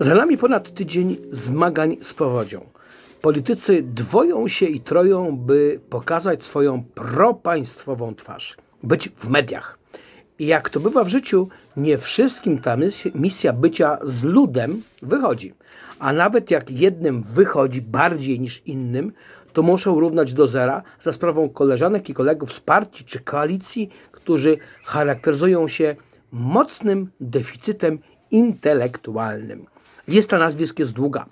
Za nami ponad tydzień zmagań z powodzią. Politycy dwoją się i troją, by pokazać swoją propaństwową twarz, być w mediach. I jak to bywa w życiu, nie wszystkim ta misja, bycia z ludem wychodzi. A nawet jak jednym wychodzi bardziej niż innym, to muszą równać do zera za sprawą koleżanek i kolegów z partii czy koalicji, którzy charakteryzują się mocnym deficytem intelektualnym. Lista nazwisk jest długa.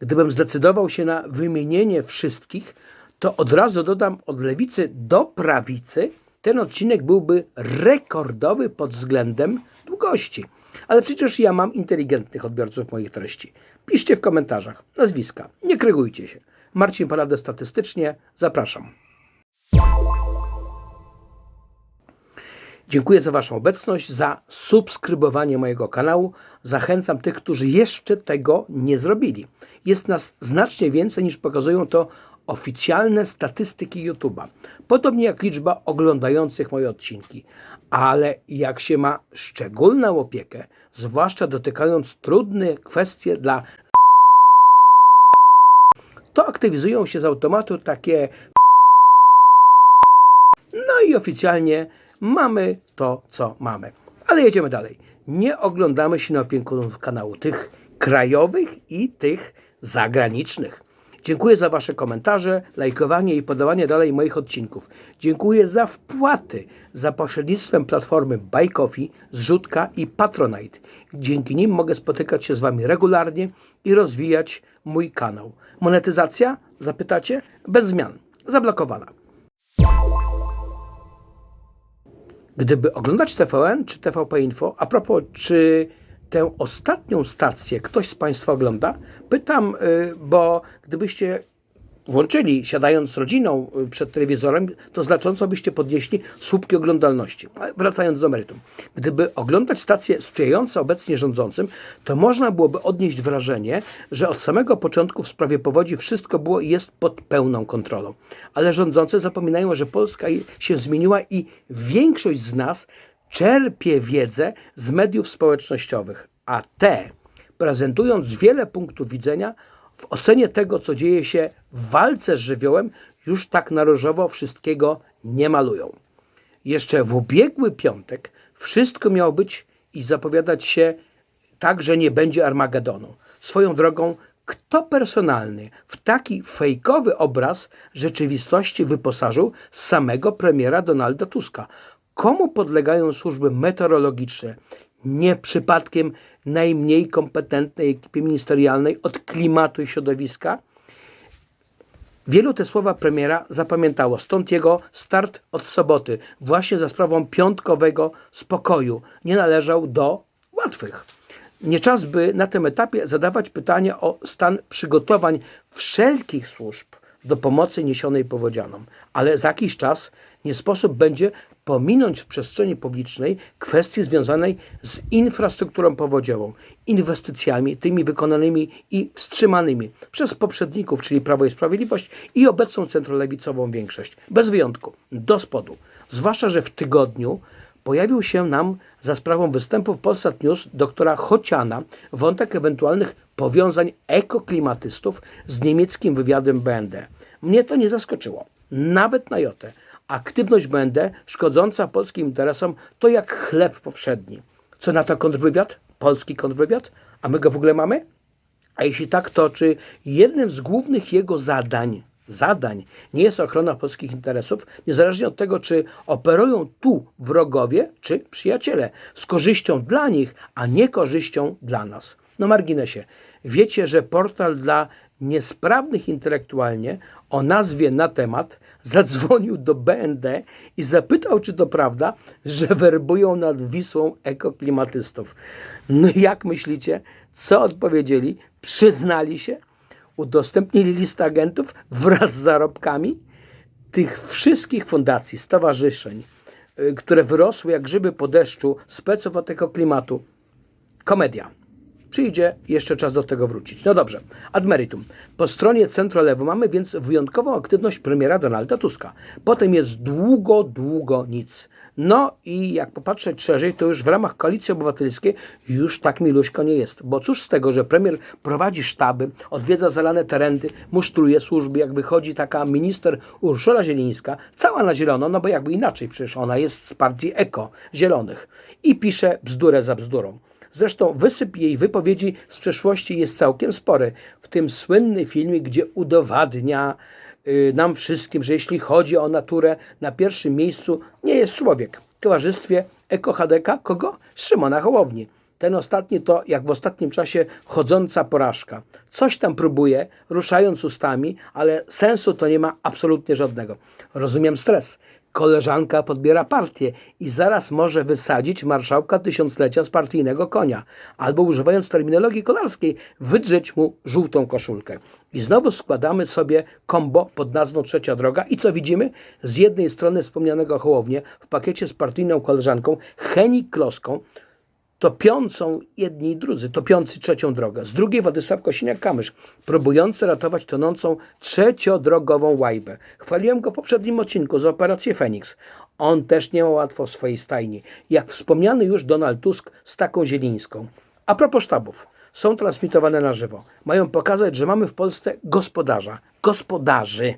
Gdybym zdecydował się na wymienienie wszystkich, to od razu dodam od lewicy do prawicy, ten odcinek byłby rekordowy pod względem długości. Ale przecież ja mam inteligentnych odbiorców moich treści. Piszcie w komentarzach nazwiska, nie krygujcie się. Marcin Paradę statystycznie, zapraszam. Dziękuję za Waszą obecność, za subskrybowanie mojego kanału. Zachęcam tych, którzy jeszcze tego nie zrobili. Jest nas znacznie więcej niż pokazują to oficjalne statystyki YouTube'a. Podobnie jak liczba oglądających moje odcinki. Ale jak się ma szczególną opiekę, zwłaszcza dotykając trudne kwestie dla to aktywizują się z automatu takie no i oficjalnie mamy to, co mamy. Ale jedziemy dalej. Nie oglądamy się na opiekunów kanału tych krajowych i tych zagranicznych. Dziękuję za Wasze komentarze, lajkowanie i podawanie dalej moich odcinków. Dziękuję za wpłaty za pośrednictwem platformy Buy Zrzutka i Patronite. Dzięki nim mogę spotykać się z Wami regularnie i rozwijać mój kanał. Monetyzacja? Zapytacie? Bez zmian. Zablokowana. Gdyby oglądać TVN czy TVP Info, a propos, czy tę ostatnią stację ktoś z Państwa ogląda? Pytam, y, bo gdybyście włączyli, siadając z rodziną y, przed telewizorem, to znacząco byście podnieśli słupki oglądalności. Wracając do meritum. Gdyby oglądać stacje sprzyjające obecnie rządzącym, to można byłoby odnieść wrażenie, że od samego początku w sprawie powodzi wszystko było i jest pod pełną kontrolą. Ale rządzący zapominają, że Polska się zmieniła i większość z nas czerpie wiedzę z mediów społecznościowych, a te, prezentując wiele punktów widzenia, w ocenie tego, co dzieje się w walce z żywiołem, już tak na różowo wszystkiego nie malują. Jeszcze w ubiegły piątek wszystko miało być i zapowiadać się tak, że nie będzie Armagedonu. Swoją drogą, kto personalny w taki fejkowy obraz rzeczywistości wyposażył samego premiera Donalda Tuska? Komu podlegają służby meteorologiczne? Nie przypadkiem najmniej kompetentnej ekipie ministerialnej od klimatu i środowiska? Wielu te słowa premiera zapamiętało, stąd jego start od soboty, właśnie za sprawą piątkowego spokoju, nie należał do łatwych. Nie czas by na tym etapie zadawać pytania o stan przygotowań wszelkich służb do pomocy niesionej powodzianom, ale za jakiś czas nie sposób będzie pominąć w przestrzeni publicznej kwestii związanej z infrastrukturą powodziową, inwestycjami, tymi wykonanymi i wstrzymanymi przez poprzedników, czyli Prawo i Sprawiedliwość i obecną centrolewicową większość, bez wyjątku, do spodu. Zwłaszcza, że w tygodniu pojawił się nam za sprawą występów Polsat News doktora Chociana wątek ewentualnych powiązań ekoklimatystów z niemieckim wywiadem BND. Mnie to nie zaskoczyło, nawet na jotę. Aktywność BND szkodząca polskim interesom to jak chleb powszedni. Co na to kontrwywiad? Polski kontrwywiad? A my go w ogóle mamy? A jeśli tak, to czy jednym z głównych jego zadań, zadań nie jest ochrona polskich interesów, niezależnie od tego, czy operują tu wrogowie, czy przyjaciele, z korzyścią dla nich, a nie korzyścią dla nas? No marginesie, wiecie, że portal dla niesprawnych intelektualnie o nazwie na temat zadzwonił do BND i zapytał, czy to prawda, że werbują nad Wisłą ekoklimatystów. No jak myślicie, co odpowiedzieli? Przyznali się? Udostępnili listę agentów wraz z zarobkami? Tych wszystkich fundacji, stowarzyszeń, y, które wyrosły jak grzyby po deszczu, speców od ekoklimatu. Komedia Przyjdzie jeszcze czas do tego wrócić. No dobrze, ad meritum. Po stronie centrolewu mamy więc wyjątkową aktywność premiera Donalda Tuska. Potem jest długo, długo nic. No i jak popatrzeć szerzej, to już w ramach Koalicji Obywatelskiej już tak miluśko nie jest. Bo cóż z tego, że premier prowadzi sztaby, odwiedza zalane terendy, musztruje służby, jak wychodzi taka minister Urszula Zielińska, cała na zielono, no bo jakby inaczej, przecież ona jest z partii Eko, Zielonych i pisze bzdurę za bzdurą. Zresztą wysyp jej wypowiedzi z przeszłości jest całkiem spory. W tym słynny filmie, gdzie udowadnia y, nam wszystkim, że jeśli chodzi o naturę, na pierwszym miejscu nie jest człowiek. W towarzystwie Eko HDK kogo? Szymona Hołowni. Ten ostatni to, jak w ostatnim czasie, chodząca porażka. Coś tam próbuje, ruszając ustami, ale sensu to nie ma absolutnie żadnego. Rozumiem stres. Koleżanka podbiera partię i zaraz może wysadzić marszałka tysiąclecia z partyjnego konia, albo używając terminologii kolarskiej, wydrzeć mu żółtą koszulkę. I znowu składamy sobie kombo pod nazwą Trzecia Droga i co widzimy? Z jednej strony wspomnianego Hołownię w pakiecie z partyjną koleżanką Heni Kloską, topiącą jedni i drudzy, topiący trzecią drogę. Z drugiej Władysław Kosiniak-Kamysz, próbujący ratować tonącą trzeciodrogową łajbę. Chwaliłem go w poprzednim odcinku za operację Feniks. On też nie ma łatwo w swojej stajni. Jak wspomniany już Donald Tusk z taką zielińską. A propos sztabów. Są transmitowane na żywo. Mają pokazać, że mamy w Polsce gospodarza. Gospodarzy.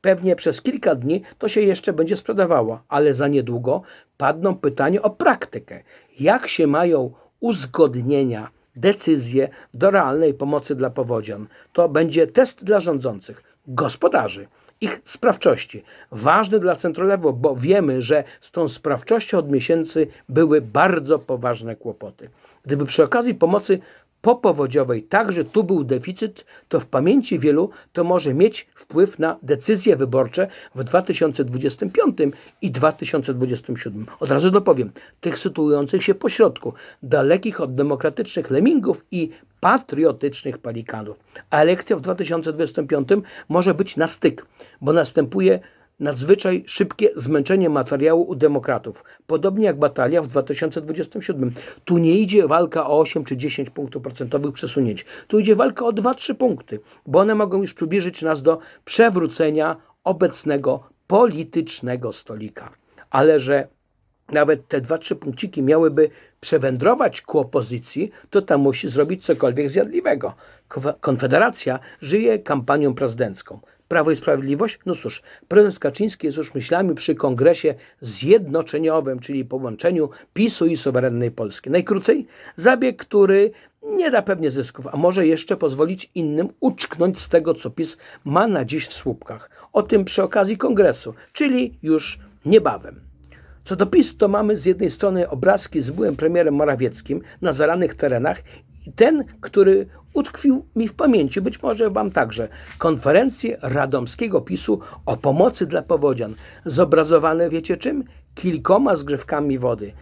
Pewnie przez kilka dni to się jeszcze będzie sprzedawało, ale za niedługo padną pytania o praktykę. Jak się mają uzgodnienia, decyzje do realnej pomocy dla powodzian? To będzie test dla rządzących, gospodarzy, ich sprawczości. Ważny dla centrolewu, bo wiemy, że z tą sprawczością od miesięcy były bardzo poważne kłopoty. Gdyby przy okazji pomocy popowodziowej także tu był deficyt, to w pamięci wielu to może mieć wpływ na decyzje wyborcze w 2025 i 2027. Od razu dopowiem, tych sytuujących się pośrodku, dalekich od demokratycznych lemmingów i patriotycznych pelikanów. A elekcja w 2025 może być na styk, bo następuje nadzwyczaj szybkie zmęczenie materiału u demokratów. Podobnie jak batalia w 2027. Tu nie idzie walka o 8 czy 10 punktów procentowych przesunięć. Tu idzie walka o 2-3 punkty, bo one mogą już przybliżyć nas do przewrócenia obecnego politycznego stolika. Ale że nawet te dwa, trzy punkciki miałyby przewędrować ku opozycji, to tam musi zrobić cokolwiek zjadliwego. Konfederacja żyje kampanią prezydencką. Prawo i Sprawiedliwość? No cóż, prezes Kaczyński jest już myślami przy kongresie zjednoczeniowym, czyli połączeniu PiSu i suwerennej Polski. Najkrócej, zabieg, który nie da pewnie zysków, a może jeszcze pozwolić innym uczknąć z tego, co PiS ma na dziś w słupkach. O tym przy okazji kongresu, czyli już niebawem. Co do PiS, to mamy z jednej strony obrazki z byłym premierem Morawieckim na zalanych terenach ten, który utkwił mi w pamięci, być może Wam także, konferencję radomskiego PiSu o pomocy dla powodzian. Zobrazowane wiecie czym? Kilkoma zgrzewkami wody.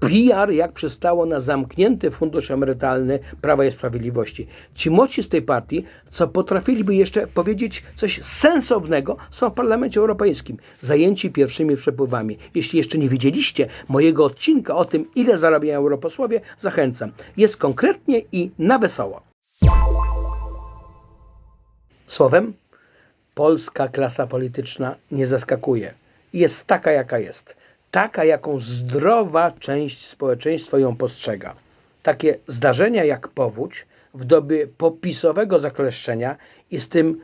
PR jak przystało na zamknięty fundusz emerytalny Prawa i Sprawiedliwości. Ci młodsi z tej partii, co potrafiliby jeszcze powiedzieć coś sensownego, są w Parlamencie Europejskim, zajęci pierwszymi przepływami. Jeśli jeszcze nie widzieliście mojego odcinka o tym, ile zarabiają europosłowie, zachęcam. Jest konkretnie i na wesoło. Słowem, polska klasa polityczna nie zaskakuje. Jest taka, jaka jest. Taka, jaką zdrowa część społeczeństwa ją postrzega. Takie zdarzenia jak powódź w dobie popisowego zakleszczenia jest tym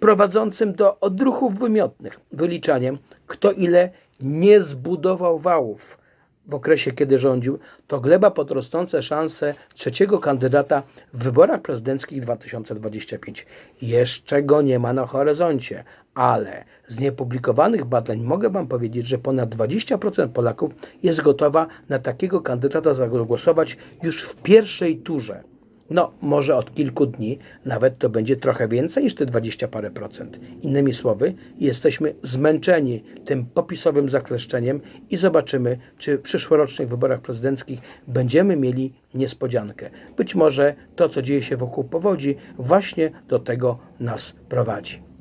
prowadzącym do odruchów wymiotnych, wyliczaniem, kto ile nie zbudował wałów, w okresie, kiedy rządził, to gleba pod rosnące szanse trzeciego kandydata w wyborach prezydenckich 2025. Jeszcze go nie ma na horyzoncie, ale z niepublikowanych badań mogę Wam powiedzieć, że ponad 20% Polaków jest gotowa na takiego kandydata zagłosować już w pierwszej turze. No, może od kilku dni nawet to będzie trochę więcej niż te 20 parę procent. Innymi słowy, jesteśmy zmęczeni tym popisowym zakleszczeniem i zobaczymy, czy w przyszłorocznych wyborach prezydenckich będziemy mieli niespodziankę. Być może to, co dzieje się wokół powodzi, właśnie do tego nas prowadzi.